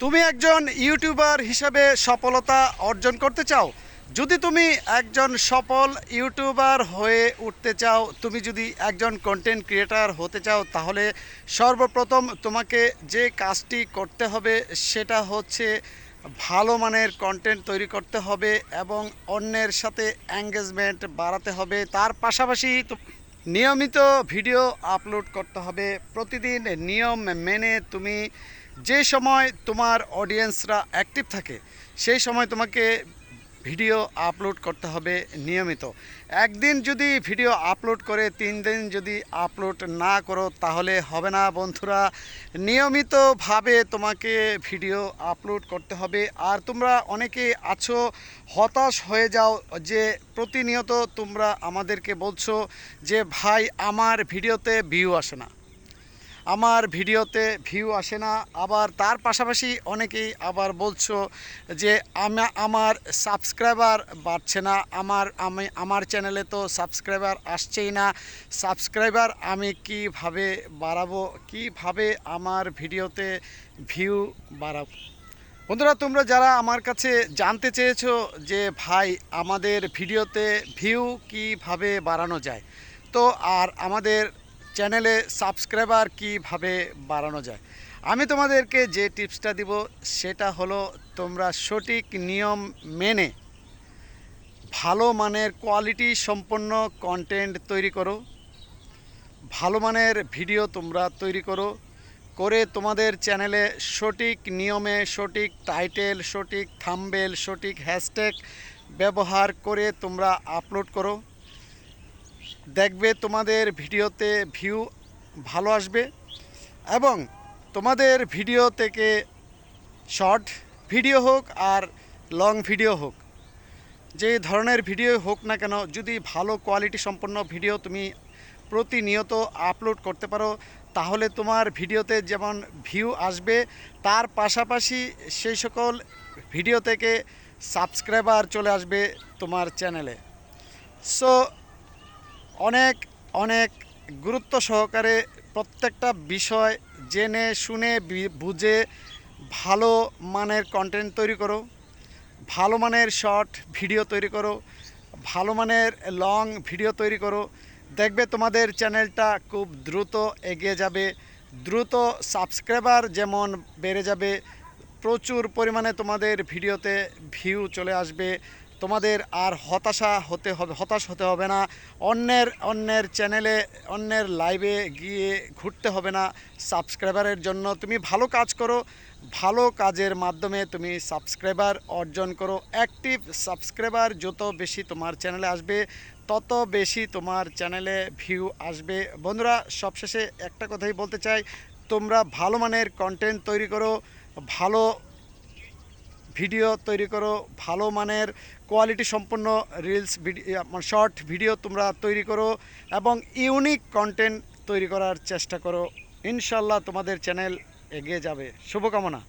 তুমি একজন ইউটিউবার হিসেবে সফলতা অর্জন করতে চাও? যদি তুমি একজন সফল ইউটিউবার হয়ে উঠতে চাও, তুমি যদি একজন কন্টেন্ট ক্রিয়েটার হতে চাও, তাহলে সর্বপ্রথম তোমাকে যে কাজটি করতে হবে, সেটা হচ্ছে ভালো মানের কন্টেন্ট তৈরি করতে হবে এবং অন্যের সাথে এঙ্গেজমেন্ট বাড়াতে হবে। তার পাশাপাশি নিয়মিত ভিডিও আপলোড করতে হবে। প্রতিদিন নিয়ম মেনে তুমি যে সময় তোমার অডিয়েন্সরা অ্যাক্টিভ থাকে, সেই সময় তোমাকে ভিডিও আপলোড করতে হবে নিয়মিত। একদিন যদি ভিডিও আপলোড করে, তিন দিন যদি আপলোড না করো, তাহলে হবে না বন্ধুরা। নিয়মিতভাবে তোমাকে ভিডিও আপলোড করতে হবে। আর তোমরা অনেকে আছো, হতাশ হয়ে যাও যে প্রতিনিয়ত তোমরা আমাদেরকে বলছো যে, ভাই, আমার ভিডিওতে ভিউ আসে না। আমার ভিডিওতে ভিউ আসে না। আবার তার পাশাপাশি অনেকেই আবার বলছো যে আমা, আমার সাবস্ক্রাইবার বাড়ছে না। আমার, আমি, আমার চ্যানেলে তো সাবস্ক্রাইবার আসছেই না। সাবস্ক্রাইবার আমি কীভাবে বাড়াবো? কীভাবে আমার ভিডিওতে ভিউ বাড়াবো? বন্ধুরা, তোমরা যারা আমার কাছে জানতে চেয়েছো যে ভাই, আমাদের ভিডিওতে ভিউ কীভাবে বাড়ানো যায়? তো আর আমাদের চ্যানেলে সাবস্ক্রাইবার কীভাবে বাড়ানো যায়? আমি তোমাদেরকে যে টিপসটা দিব, সেটা হলো তোমরা সঠিক নিয়ম মেনে ভালো মানের কোয়ালিটি সম্পন্ন কন্টেন্ট তৈরি করো। ভালো মানের ভিডিও তোমরা তৈরি করো। করে তোমাদের চ্যানেলে সঠিক নিয়মে, সঠিক টাইটেল সঠিক থাম্বেল সঠিক হ্যাশট্যাগ ব্যবহার করে তোমরা আপলোড করো। দেখবে তোমাদের ভিডিওতে ভিউ ভালো আসবে এবং তোমাদের ভিডিও থেকে শর্ট ভিডিও হোক আর লং ভিডিও হোক, যে ধরনের ভিডিও হোক না কেন, যদি ভালো কোয়ালিটি সম্পন্ন ভিডিও তুমি প্রতিনিয়ত আপলোড করতে পারো, তাহলে তোমার ভিডিওতে যেমন ভিউ আসবে, তার পাশাপাশি সেই সকল ভিডিও থেকে সাবস্ক্রাইবার চলে আসবে তোমার চ্যানেলে সো অনেক অনেক গুরুত্ব সহকারে প্রত্যেকটা বিষয় জেনে, শুনে বুঝে ভালো মানের কন্টেন্ট তৈরি করো, ভালো মানের শর্ট ভিডিও তৈরি করো, ভালো মানের লং ভিডিও তৈরি করো। দেখবে তোমাদের চ্যানেলটা খুব দ্রুত এগিয়ে যাবে, দ্রুত সাবস্ক্রাইবার যেমন বেড়ে যাবে, প্রচুর পরিমাণে তোমাদের ভিডিওতে ভিউ চলে আসবে। তোমাদের আর হতাশা হতে হবে, হতাশ হতে হবে না। অন্যের অন্যের চ্যানেলে অন্যের লাইভে গিয়ে ঘুরতে হবে না। সাবস্ক্রাইবারের জন্য তুমি ভালো কাজ করো, ভালো কাজের মাধ্যমে তুমি সাবস্ক্রাইবার অর্জন করো। অ্যাক্টিভ সাবস্ক্রাইবার যত বেশি তোমার চ্যানেলে আসবে, তত বেশি তোমার চ্যানেলে ভিউ আসবে। বন্ধুরা, সবশেষে একটা কথাই বলতে চাই, তোমরা ভালো মানের কন্টেন্ট তৈরি করো, ভালো ভিডিও তৈরি করো, ভালো মানের কোয়ালিটি সম্পন্ন রিলস ভিডিও শর্ট ভিডিও তোমরা তৈরি করো এবং ইউনিক কন্টেন্ট তৈরি করার চেষ্টা করো। ইনশাল্লাহ তোমাদের চ্যানেল এগিয়ে যাবে। শুভকামনা।